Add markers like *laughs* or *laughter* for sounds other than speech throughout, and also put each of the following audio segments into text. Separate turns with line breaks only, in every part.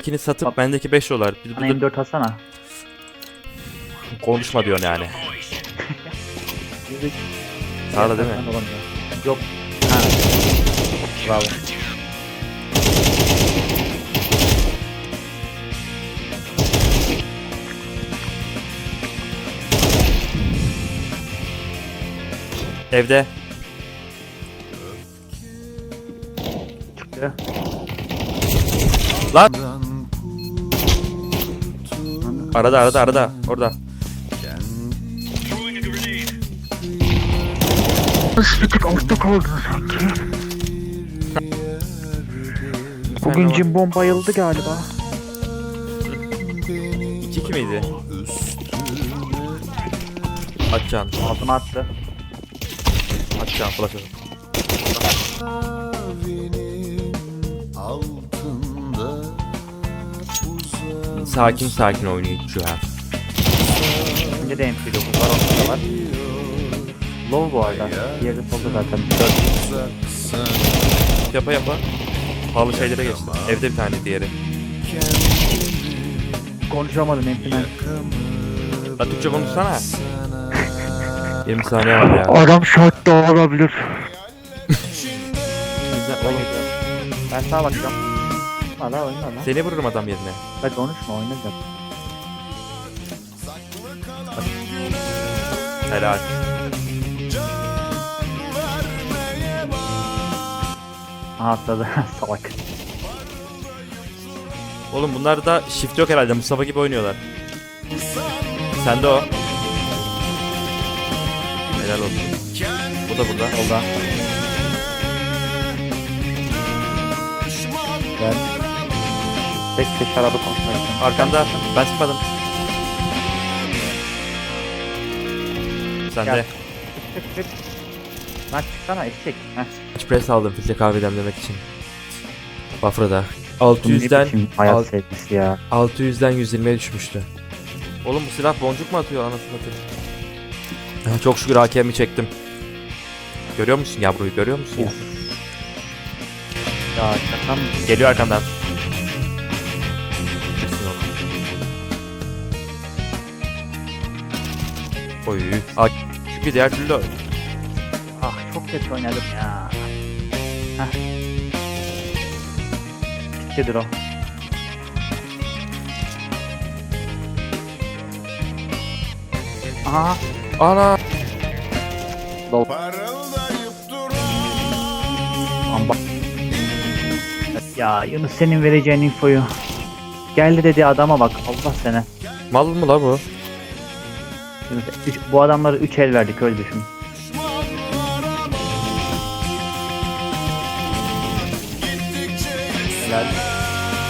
İkini satıp bendeki 5 dolar. Bir
Bana
burada
M4 atsana.
konuşma diyorsun yani.
Yüzük.
Sağda değil mi?
Yok. Ha. Bravo.
Evde.
Çıktı.
Lan. Arada arada arada. Orada.
Bugün Cimbom bayıldı galiba.
2-2 miydi? Atcan.
Altıma attı.
Atcan flash atın. Sakin sakin oynuyor şu an.
Şimdi de MP9 var onda da var. Low bu arada. Diğeri solda zaten. Dört.
Yapa yapa. Pahalı şeylere geçti. Evde bir tane diğeri.
Konuşamadım MP9.
Lan Türkçe konuşsana. 20 saniye var ya.
Adam şartta olabilir.
Oğlum,
Ben sağa bakacağım. Valla oyna lan.
Seni vururum adam yerine.
Ben konuşma oyna zaten.
Helal.
Aha atladı. *laughs* Salak.
Oğlum bunlar da shift yok herhalde. Mustafa gibi oynuyorlar. Sen de o. Helal olsun. Bu da burada.
Ben tek tek şarabı kontrol edeceğim.
Arkanda. Ben çıkmadım. Sen de.
Çık çık çık. Lan çıksana eşek. Heh.
Kaç press aldım filtre kahve demlemek için. Bafra'da.
Bu ne
600'den
biçim hayat
alt-
sevgisi ya.
600'den 120'ye düşmüştü. Oğlum bu silah boncuk mu atıyor anasını satayım? Çok şükür AKM'i çektim. Görüyor musun yavruyu görüyor musun?
Of. Ya şaka mı?
Geliyor arkandan. Oy. Aa, çünkü diğer türlü
Ah çok kötü oynadım ya. Heh. Bittidir o. Aha.
Ana.
Amba. Ya Yunus senin vereceğin infoyu. Geldi dedi adama bak Allah sene.
Mal mı la bu?
Yunus, üç, bu adamlara 3 el verdik öyle düşün. Helal.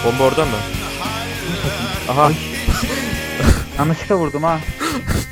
Bomba orada mı? Aha.
Yanlışlıkla vurdum ha. *laughs*